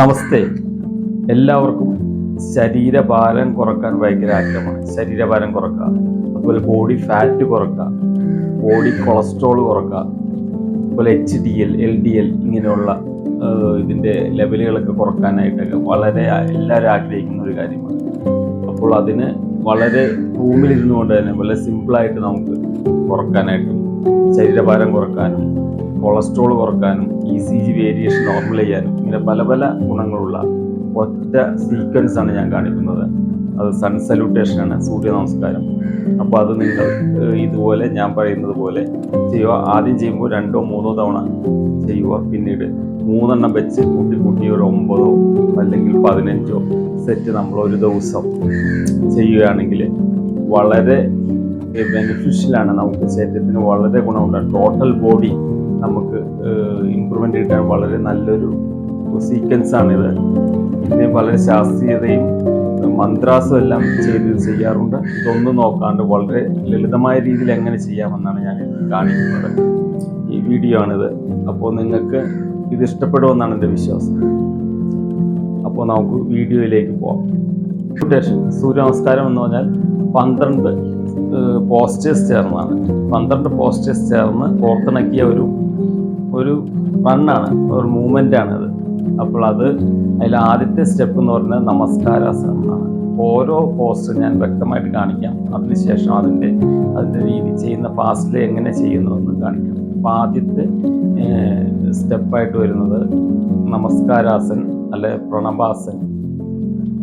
നമസ്തേ. എല്ലാവർക്കും ശരീരഭാരം കുറയ്ക്കാൻ ഭയങ്കര ആഗ്രഹമാണ്. ശരീരഭാരം കുറക്കുക. അതുപോലെ ബോഡി ഫാറ്റ് കുറക്കുക. ബോഡി കൊളസ്ട്രോൾ കുറക്കുക. അതുപോലെ H D L L D L ഇങ്ങനെയുള്ള ഇതിന്റെ ലെവലുകളൊക്കെ കുറക്കാനായിട്ടൊക്കെ വളരെ എല്ലാവരും ആഗ്രഹിക്കുന്ന ഒരു കാര്യമാണ്. അപ്പോൾ അതിന് വളരെ റൂമിലിരുന്നു കൊണ്ട് തന്നെ വളരെ സിമ്പിളായിട്ട് നമുക്ക് കുറക്കാനായിട്ടും ശരീരഭാരം കുറക്കാനും കൊളസ്ട്രോൾ കുറക്കാനും E C G variation normal ചെയ്യാനും ഇങ്ങനെ പല പല ഗുണങ്ങളുള്ള ഒറ്റ സീക്വൻസ് ആണ് ഞാൻ കാണിക്കുന്നത്. അത് സൺ സല്യൂട്ടേഷൻ ആണ് സൂര്യ നമസ്കാരം. അപ്പോൾ അത് നിങ്ങൾ ഇതുപോലെ ഞാൻ പറയുന്നത് പോലെ ചെയ്യുക. ആദ്യം ചെയ്യുമ്പോൾ രണ്ടോ മൂന്നോ തവണ ചെയ്യുക. പിന്നീട് മൂന്നെണ്ണം വെച്ച് കൂട്ടി കൂട്ടി ഒരു ഒമ്പതോ അല്ലെങ്കിൽ പതിനഞ്ചോ സെറ്റ് നമ്മൾ ഒരു ദിവസം ചെയ്യുകയാണെങ്കിൽ വളരെ ബെനിഫിഷ്യലാണ് നമുക്ക് ശരീരത്തിന് വളരെ ഗുണമുണ്ട്. ടോട്ടൽ ബോഡി നമുക്ക് ഇമ്പ്രൂവ്മെന്റ് കിട്ടാൻ വളരെ നല്ലൊരു സീക്വൻസ് ആണിത്. പിന്നെ വളരെ ശാസ്ത്രീയതയും മന്ത്രാസും എല്ലാം ചെയ്ത് ചെയ്യാറുണ്ട്. ഇതൊന്നും നോക്കാണ്ട് വളരെ ലളിതമായ രീതിയിൽ എങ്ങനെ ചെയ്യാമെന്നാണ് ഞാൻ കാണിക്കുന്നത്. ഈ വീഡിയോ ആണിത്. അപ്പോൾ നിങ്ങൾക്ക് ഇത് ഇഷ്ടപ്പെടുമെന്നാണ് എന്റെ വിശ്വാസം. അപ്പോൾ നമുക്ക് വീഡിയോയിലേക്ക് പോകാം സൂര്യ നമസ്കാരം എന്ന് പറഞ്ഞാൽ പന്ത്രണ്ട് പോസ്റ്റേഴ്സ് ചേർന്നാണ് പന്ത്രണ്ട് പോസ്റ്റേഴ്സ് ചേർന്ന് കോർത്തിണക്കിയ ഒരു ഒരു റണ്ണാണ് ഒരു മൂവ്മെന്റ് ആണത്. അപ്പോൾ അത് അതിൽ ആദ്യത്തെ സ്റ്റെപ്പ് എന്ന് പറഞ്ഞാൽ നമസ്കാരാസനമാണ്. ഓരോ പോസ്റ്റർ ഞാൻ വ്യക്തമായിട്ട് കാണിക്കാം. അതിനുശേഷം അതിന്റെ അതിന്റെ രീതി ചെയ്യുന്ന ഫാസ്റ്റിൽ എങ്ങനെ ചെയ്യുന്നു എന്ന് കാണിക്കാം. അപ്പോൾ ആദ്യത്തെ സ്റ്റെപ്പായിട്ട് വരുന്നത് നമസ്കാരാസൻ അല്ലെ പ്രണബാസൻ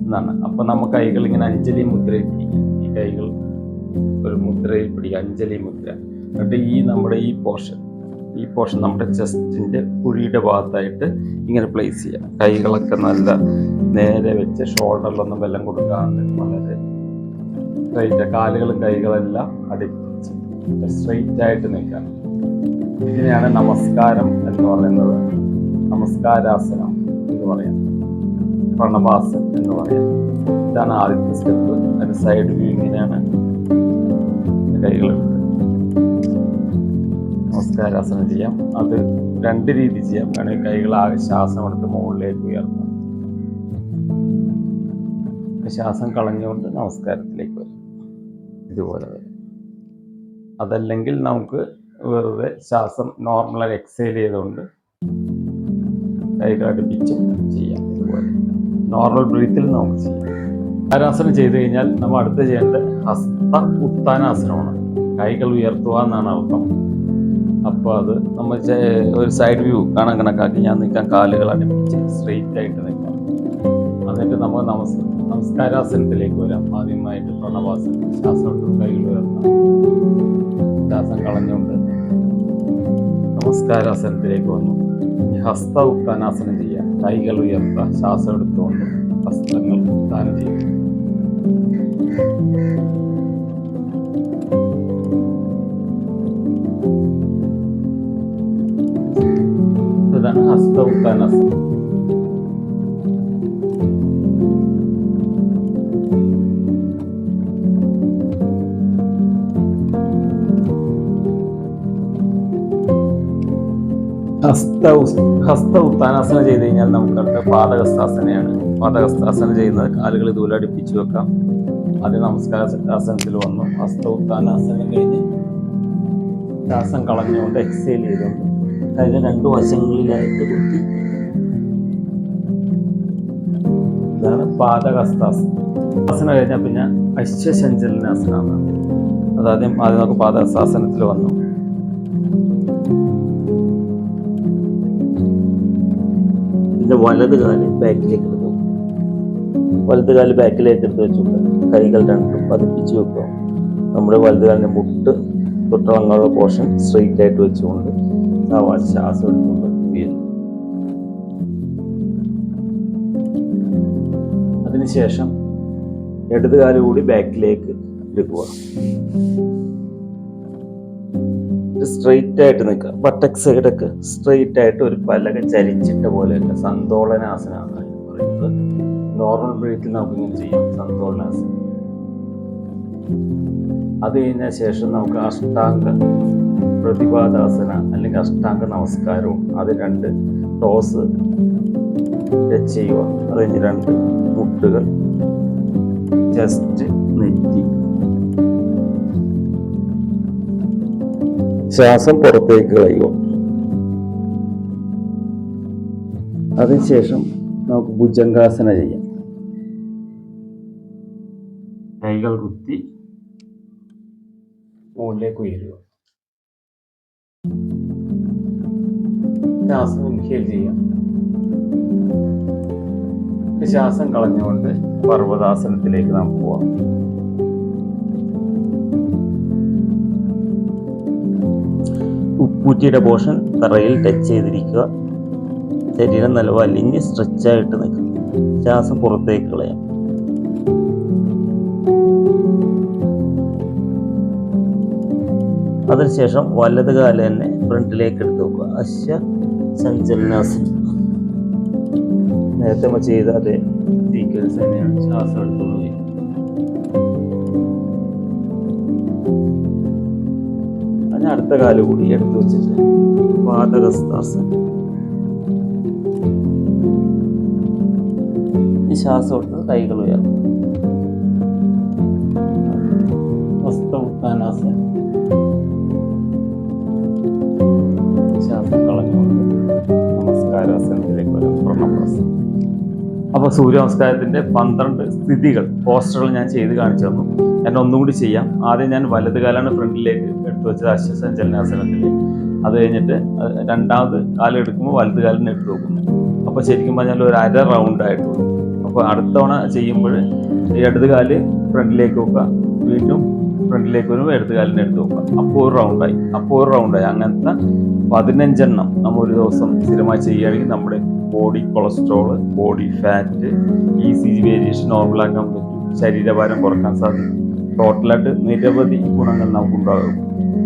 എന്നാണ്. അപ്പോൾ നമ്മൾ കൈകൾ ഇങ്ങനെ അഞ്ജലി മുദ്രയിട്ടിരിക്കും ഈ കൈകൾ ഒരു മുദ്രയിൽ പിടിക്കുക അഞ്ജലി മുദ്ര. എന്നിട്ട് ഈ നമ്മുടെ ഈ പോർഷൻ ഈ പോർഷൻ നമ്മുടെ ചെസ്റ്റിന്റെ കുഴിയുടെ ഭാഗത്തായിട്ട് ഇങ്ങനെ പ്ലേസ് ചെയ്യാം. കൈകളൊക്കെ നല്ല നേരെ വെച്ച് ഷോൾഡറിലൊന്നും വെല്ലം കൊടുക്കാതെ വളരെ സ്ട്രൈറ്റ് കാലുകളും കൈകളെല്ലാം അടിപ്പിച്ച് സ്ട്രൈറ്റ് ആയിട്ട് നിൽക്കാം ഇതിനെയാണ് നമസ്കാരം എന്ന് പറയുന്നത്. നമസ്കാരാസനം എന്ന് പറയാം. പ്രണവാസൻ എന്ന് പറയാം. ഇതാണ് ആദ്യത്തെ സ്റ്റെപ്പ് അതിന്റെ സൈഡ് വ്യൂ ഇങ്ങനെയാണ്. കൈകളുണ്ട് നമസ്കാരാസനം ചെയ്യാം അത് രണ്ട് രീതി ചെയ്യാം. വേണമെങ്കിൽ കൈകൾ ശ്വാസം എടുത്ത് മുകളിലേക്ക് ഉയർത്താം. ശ്വാസം കളഞ്ഞുകൊണ്ട് നമസ്കാരത്തിലേക്ക് വരും. ഇതുപോലെ വരും. അതല്ലെങ്കിൽ നമുക്ക് വെറുതെ ശ്വാസം നോർമലായി എക്സൈൽ ചെയ്തുകൊണ്ട് കൈകൾ അടുപ്പിച്ചും ചെയ്യാം. ഇതുപോലെ. നോർമൽ ബ്രീത്തിൽ നമുക്ക് ചെയ്യാം. ആരാസനം ചെയ്തു കഴിഞ്ഞാൽ നമ്മൾ അടുത്ത് ചെയ്യേണ്ട ഹസ്ത ഉത്താനാസനമാണ്. കൈകൾ ഉയർത്തുക എന്നാണ് അർത്ഥം. അപ്പോൾ അത് നമ്മൾ ഒരു സൈഡ് വ്യൂ കാണാൻ കണക്കാക്കി ഞാൻ നിൽക്കാൻ കാലുകൾ അടുപ്പിച്ച് സ്ട്രെയിറ്റ് ആയിട്ട് നിൽക്കാം. എന്നിട്ട് നമ്മൾ നമസ് നമസ്കാരാസനത്തിലേക്ക് വരാം. ആദ്യമായിട്ട് പ്രണവാസനം. ശ്വാസം കൈകൾ ഉയർത്താം ശ്വാസം കളഞ്ഞുകൊണ്ട് നമസ്കാരാസനത്തിലേക്ക് വന്നു. ഹസ്ത ഉത്താനാസനം ചെയ്യാം. കൈകൾ ഉയർത്താം ശ്വാസം എടുത്തുകൊണ്ട് ഹസ്തങ്ങൾ ഉത്താനം ചെയ്യും. ഇതാണ് ഹസ്ത ഉത്താനാസനം ഹസ്ത ചെയ്ത് കഴിഞ്ഞാൽ നമുക്കടുത്ത പാദഹസ്താസനയാണ് പാദഹസ്താസനം ചെയ്യുന്ന കാലുകൾ ഇതുപോലെ അടുപ്പിച്ച് വെക്കാം. ആദ്യം നമസ്കാര ആസനത്തിൽ വന്നു. ഹസ്ത ഉത്താനാസനം കഴിഞ്ഞ് ശ്വാസം കളഞ്ഞുകൊണ്ട് എക്സേൽ ചെയ്തുകൊണ്ട് അതായത് രണ്ട് വശങ്ങളിലായിട്ട് കുത്തി. ഇതാണ് പാദഹസ്താസനം. ആസനം കഴിഞ്ഞാൽ പിന്നെ അശ്വശഞ്ചലനാസനമാണ് അതാദ്യം ആദ്യം നമുക്ക് പാദഹസ്താസനത്തിൽ വന്നു. വലത് കാൽ ബാക്കിലേക്ക് എടുത്തു വലത് കാൽ ബാക്കിലേക്ക് എടുത്ത് വെച്ചുകൊണ്ട് കൈകൾ രണ്ടും പതിപ്പിച്ച് വെക്കുക. നമ്മുടെ വലത് കാലിന്റെ മുട്ട് തൊട്ടിളങ്ങാനുള്ള പോർഷൻ സ്ട്രെയിറ്റ് ആയിട്ട് വെച്ചുകൊണ്ട് ശ്വാസം എടുത്തുകൊണ്ട് അതിനുശേഷം ഇടത് കൂടി ബാക്കിലേക്ക് എടുക്കുക. സ്ട്രെയിറ്റ് ആയിട്ട് നിൽക്കുക. ബട്ടക് സൈഡൊക്കെ സ്ട്രെയിറ്റ് ആയിട്ട് ഒരു പലക ചരിച്ചിട്ട പോലെ സന്തോളനാസനാണ് പറയുന്നത്. നോർമൽ ബ്രീത്തിൽ നമുക്ക് ഇങ്ങനെ ചെയ്യാം? സന്തോളനാസനം അത് കഴിഞ്ഞ ശേഷം നമുക്ക് അഷ്ടാംഗ പ്രതിപാദാസന അല്ലെങ്കിൽ അഷ്ടാംഗ നമസ്കാരവും അത് രണ്ട് ടോസ് ടച്ച് ചെയ്യുക. അത് കഴിഞ്ഞ് രണ്ട് മുട്ടുകൾ ജസ്റ്റ് നെറ്റി. ശ്വാസം പുറത്തേക്ക് കളയുക. അതിനുശേഷം നമുക്ക് ഭുജംഗാസന ചെയ്യാം. കൈകൾ കുത്തി മുകളിലേക്ക് ഉയരുക. ശ്വാസം ഇൻഹേൽ ചെയ്യാം. ശ്വാസം കളഞ്ഞുകൊണ്ട് പർവതാസനത്തിലേക്ക് നാം പോവാം. ഉപ്പൂറ്റിയുടെ പോഷൻ തറയിൽ ടച്ച് ചെയ്തിരിക്കുക. ശരീരം നല്ല വലിഞ്ഞ് സ്ട്രെച്ചായിട്ട് നിൽക്കുക. ശ്വാസം പുറത്തേക്ക് കളയാം. അതിനുശേഷം വലത് കാൽ തന്നെ ഫ്രണ്ടിലേക്ക് എടുത്ത് വെക്കുക. അശ്വ സഞ്ചലനാസനം നേരത്തെ നമ്മൾ ചെയ്ത അതേ സീക്വൻസ് തന്നെയാണ്. ശ്വാസം എടുത്തു പോയി. അതിന് അടുത്ത കാൽ കൂടി എടുത്തു വെച്ചിട്ട് പാദകസ്ഥാസനം ഈ ശ്വാസം എടുത്ത് കൈകൾ ഉയർത്തും ഹസ്തമുത്താനാസനം ശ്വാസം അപ്പോൾ സൂര്യ നമസ്കാരത്തിന്റെ പന്ത്രണ്ട് സ്ഥിതികൾ പോസ്റ്ററുകൾ ഞാൻ ചെയ്ത് കാണിച്ചു തന്നു. ഞാൻ ഒന്നുകൂടി ചെയ്യാം. ആദ്യം ഞാൻ വലത് കാലാണ് ഫ്രണ്ടിലേക്ക് എടുത്തു വെച്ചത് അശ്വസഞ്ചലനാസനത്തിൽ അത് കഴിഞ്ഞിട്ട് രണ്ടാമത് കാലം എടുക്കുമ്പോൾ വലത് കാലിന് എടുത്തു നോക്കുന്നു അപ്പോൾ ശരിക്കും പറഞ്ഞാൽ ഒരു അര റൗണ്ട് ആയിട്ടുള്ളൂ. അപ്പോൾ അടുത്തവണ ചെയ്യുമ്പോൾ ഇടത് കാൽ ഫ്രണ്ടിലേക്ക് വെക്കുക. വീണ്ടും ഫ്രണ്ടിലേക്ക് വരുമ്പോൾ ഇടത് കാലിന് എടുത്ത് വെക്കുക അപ്പോൾ ഒരു റൗണ്ടായി. അപ്പോൾ ഒരു റൗണ്ടായി. അങ്ങനത്തെ പതിനഞ്ചെണ്ണം നമ്മൾ ഒരു ദിവസം സ്ഥിരമായി ചെയ്യുകയാണെങ്കിൽ നമ്മുടെ body cholesterol body fat E C G variation നോർമലാക്കാൻ പറ്റും. ശരീരഭാരം കുറയ്ക്കാൻ സാധിക്കും. ടോട്ടലായിട്ട് നിരവധി ഗുണങ്ങൾ നമുക്കുണ്ടാകും.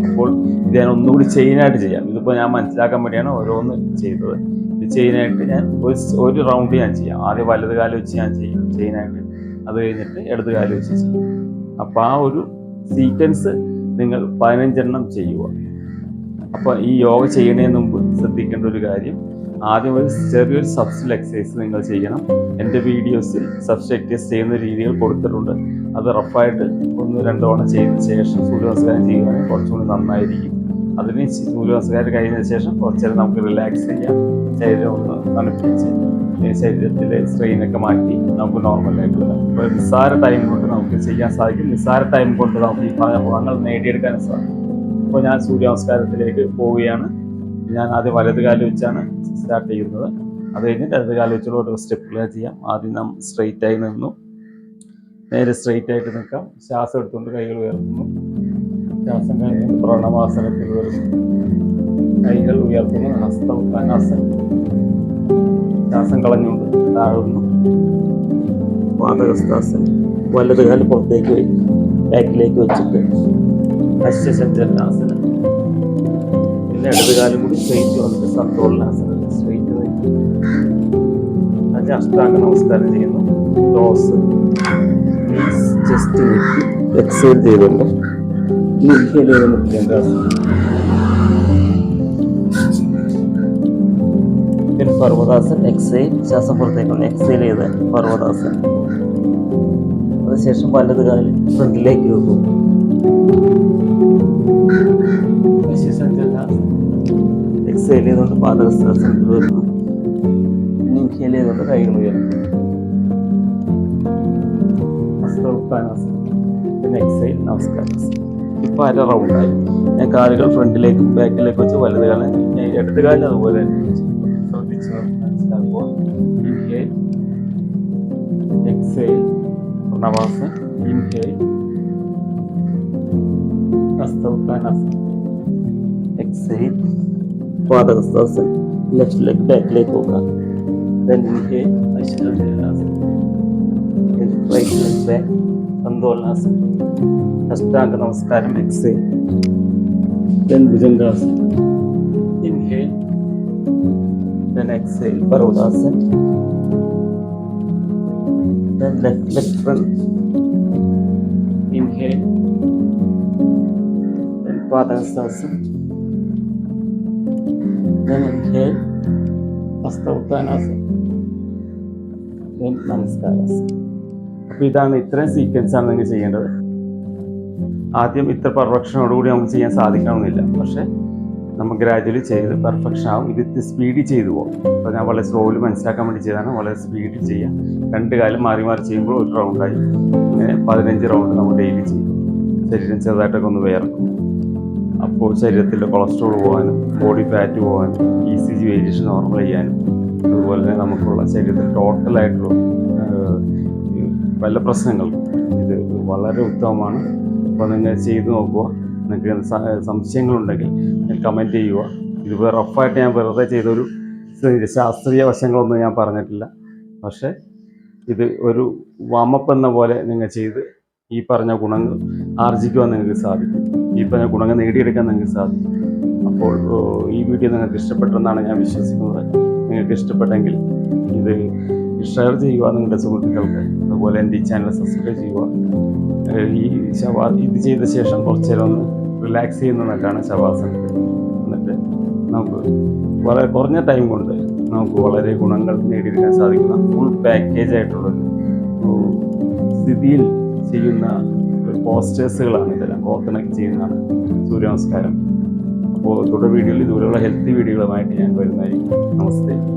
അപ്പോൾ ഇത് ഞാൻ ഒന്നുകൂടി ചെയിനായിട്ട് ചെയ്യാം. ഇതിപ്പോൾ ഞാൻ മനസ്സിലാക്കാൻ വേണ്ടിയാണ് ഓരോന്ന് ചെയ്തത്. ഇത് ചെയിനായിട്ട് ഞാൻ ഒരു ഒരു റൗണ്ട് ഞാൻ ചെയ്യാം. ആദ്യം വലത് കാലം വെച്ച് ഞാൻ ചെയ്യും. ചെയിനായിട്ട് അത് കഴിഞ്ഞിട്ട് ഇടത് കാലം വെച്ച് ചെയ്യും. അപ്പോൾ ആ ഒരു സീക്വൻസ് നിങ്ങൾ പതിനഞ്ചെണ്ണം ചെയ്യുക. അപ്പോൾ ഈ യോഗ ചെയ്യുന്നതിന് മുമ്പ് ശ്രദ്ധിക്കേണ്ട ഒരു കാര്യം ആദ്യം ഒരു ചെറിയൊരു സബ്സ്റ്റൽ എക്സസൈസ് നിങ്ങൾ ചെയ്യണം. എന്റെ വീഡിയോസിൽ സബ്സ്റ്റൽ എക്സസൈസ് ചെയ്യുന്ന രീതികൾ കൊടുത്തിട്ടുണ്ട്. അത് റഫായിട്ട് ഒന്ന് രണ്ടു തവണ ചെയ്ത ശേഷം സൂര്യനമസ്കാരം ചെയ്യുകയാണെങ്കിൽ കുറച്ചുകൂടി നന്നായിരിക്കും. അതിന് സൂര്യനമസ്കാരം സൂര്യ നമസ്കാരം കഴിഞ്ഞതിന് ശേഷം കുറച്ചേരം നമുക്ക് റിലാക്സ് ചെയ്യാം. ശരീരം ഒന്ന് തണുപ്പിച്ച് ശരീരത്തിലെ സ്ട്രെയിനൊക്കെ മാറ്റി നമുക്ക് നോർമൽ ആയിട്ടുള്ള അപ്പോൾ നിസ്സാര ടൈം കൊണ്ട് നമുക്ക് ചെയ്യാൻ സാധിക്കും. നിസ്സാര ടൈം കൊണ്ട് നമുക്ക് ഈ പറഞ്ഞ ഗുണങ്ങൾ നേടിയെടുക്കാൻ സാധിക്കും. അപ്പോൾ ഞാൻ സൂര്യ നമസ്കാരത്തിലേക്ക് പോവുകയാണ്. ഞാൻ ആദ്യം വലത് കാൽ വെച്ചാണ് സ്റ്റാർട്ട് ചെയ്യുന്നത്. അത് കഴിഞ്ഞിട്ട് ഇടത് കാൽ വെച്ചുള്ള ഓരോ സ്റ്റെപ്പുകൾ ചെയ്യാം. ആദ്യം നാം സ്ട്രെയിറ്റ് ആയി നിന്നു. നേരെ സ്ട്രെയിറ്റ് ആയിട്ട് നിൽക്കാം. ശ്വാസം എടുത്തുകൊണ്ട് കൈകൾ ഉയർത്തുന്നു. ശ്വാസം കഴിഞ്ഞ് പ്രണവാസനത്തിൽ വരുന്നു കൈകൾ ഉയർത്തുന്നു. ഹസ്തം ഉത്താനാസനം ശ്വാസം കളഞ്ഞുകൊണ്ട് താഴുന്നു. പാദഹസ്താസനം വലത് കാൽ പുറത്തേക്ക് വെച്ച് ബാക്കിലേക്ക് വെച്ചിട്ട് അശ്വസഞ്ചലനാസനം പിന്നെ ഇടത് കാലം കൂടി സ്ട്രെയിറ്റ് വന്നിട്ട് സന്തോളനാസനം സ്ട്രെയിറ്റ് വെച്ചു അതിന് അഷ്ടാംഗ നമസ്കാരം ചെയ്യുന്നു. ടോസ് ജസ്റ്റ് നീക്കി എക്സൈൽ ചെയ്തുകൊണ്ട് ഇൻഹേൽ ചെയ്തുകൊണ്ട് പർവതാസൻ എക്സൈൽ ശ്വാസം പുറത്തേക്കുള്ള എക്സൈൽ ചെയ്ത് പർവതാസൻ. അതിനുശേഷം വലത് കാലിൽ ഫ്രണ്ടിലേക്ക് വെക്കും. എക്സൈൽ ചെയ്തുകൊണ്ട് പാദഹസ്താസനത്തിൽ വരുന്നു ഇൻഹേൽ ചെയ്തുകൊണ്ട് കൈകൾ ഉയർത്തും പിന്നെ എക്സൈൽ നമസ്കാരം. ഇപ്പൊ അര റൗണ്ടായി ഞാൻ കാലുകൾ ഫ്രണ്ടിലേക്കും ബാക്കിലേക്കും വെച്ച് വലത് കാലം ഇടത് കാലിൽ അതുപോലെ തന്നെ. പ്രണവാസൻ ഇൻഹേൽ ഹസ്തോത്ഥാനാസനം എക്സൈൽ പാദഹസ്താസൻ ലെഫ്റ്റ് ലെഗ് ബാക്കിലേക്ക് പോകാം then inhale അശ്വസഞ്ചലനാസനം then right leg back സന്തോലനാസനം അഷ്ടാംഗ നമസ്കാരം എക്സൈൽ then ഭുജംഗാസനം inhale then exhale പർവതാസൻ then left leg inhale then പാദഹസ്താസൻ then inhale ഹസ്തോത്ഥാനാസനം ഓം നമസ്കാരം അപ്പോൾ ഇതാണ് ഇത്രയും സീക്വൻസ് ആണ് നിങ്ങൾ ചെയ്യേണ്ടത്. ആദ്യം ഇത്ര പെർഫെക്ഷനോടുകൂടി നമുക്ക് ചെയ്യാൻ സാധിക്കണമെന്നില്ല. പക്ഷേ നമുക്ക് ഗ്രാജുവലി ചെയ്ത് പെർഫെക്ഷൻ ആവും. ഇത് സ്പീഡിൽ ചെയ്തു പോകും. അപ്പോൾ ഞാൻ വളരെ സ്ലോയിൽ മനസ്സിലാക്കാൻ വേണ്ടി ചെയ്താണ് വളരെ സ്പീഡിൽ ചെയ്യുക രണ്ട് കാലം മാറി മാറി ചെയ്യുമ്പോൾ ഒരു റൗണ്ടായി അങ്ങനെ പതിനഞ്ച് റൗണ്ട് നമ്മൾ ഡെയിലി ചെയ്യും. ശരീരം ചെറുതായിട്ടൊക്കെ ഒന്ന് വേർക്കും. അപ്പോൾ ശരീരത്തിൽ കൊളസ്ട്രോൾ പോകാനും ബോഡി ഫാറ്റ് പോകാനും E C G variation normal ചെയ്യാനും അതുപോലെ തന്നെ നമുക്കുള്ള ശരീരത്തിൽ ടോട്ടലായിട്ടുള്ള പല പ്രശ്നങ്ങൾക്കും ഇത് വളരെ ഉത്തമമാണ്. അപ്പോൾ നിങ്ങൾ ചെയ്ത് നോക്കുക. നിങ്ങൾക്ക് സംശയങ്ങളുണ്ടെങ്കിൽ കമന്റ് ചെയ്യുക. ഇത് റഫായിട്ട് ഞാൻ വെറുതെ ചെയ്തൊരു ശാസ്ത്രീയ വശങ്ങളൊന്നും ഞാൻ പറഞ്ഞിട്ടില്ല. പക്ഷേ ഇത് ഒരു വാമപ്പ് എന്ന പോലെ നിങ്ങൾ ചെയ്ത് ഈ പറഞ്ഞ ഗുണങ്ങൾ ആർജിക്കുവാൻ നിങ്ങൾക്ക് സാധിക്കും. ഈ പറഞ്ഞ ഗുണങ്ങൾ നേടിയെടുക്കാൻ നിങ്ങൾക്ക് സാധിക്കും. അപ്പോൾ ഈ വീഡിയോ നിങ്ങൾക്ക് ഇഷ്ടപ്പെട്ടെന്നാണ് ഞാൻ വിശ്വസിക്കുന്നത്. നിങ്ങൾക്ക് ഇഷ്ടപ്പെട്ടെങ്കിൽ ഇത് ഷെയർ ചെയ്യുക നിങ്ങളുടെ സുഹൃത്തുക്കൾക്ക്. അതുപോലെ എന്റെ ഈ ചാനൽ സബ്സ്ക്രൈബ് ചെയ്യുക. ഈ ശവാ ഇത് ചെയ്ത ശേഷം കുറച്ച് നേരം ഒന്ന് റിലാക്സ് ചെയ്യുന്നതൊക്കെയാണ് ശവാസനത്തിൽ എന്നിട്ട് നമുക്ക് വളരെ കുറഞ്ഞ ടൈം കൊണ്ട് നമുക്ക് വളരെ ഗുണങ്ങൾ നേടിയെടുക്കാൻ സാധിക്കുന്ന ഫുൾ പാക്കേജ് ആയിട്ടുള്ളൊരു ഒരു സ്ഥിതിയിൽ ചെയ്യുന്ന പോസ്റ്റേഴ്സുകളാണ് ഇതെല്ലാം. കോർത്തിണക്കി ചെയ്യുന്നതാണ് സൂര്യ നമസ്കാരം. അപ്പോൾ തുടർ വീഡിയോയിൽ ഇതുപോലെയുള്ള ഹെൽത്തി വീഡിയോകളുമായിട്ട് ഞാൻ വരുന്നതായിരിക്കും. നമസ്തേ.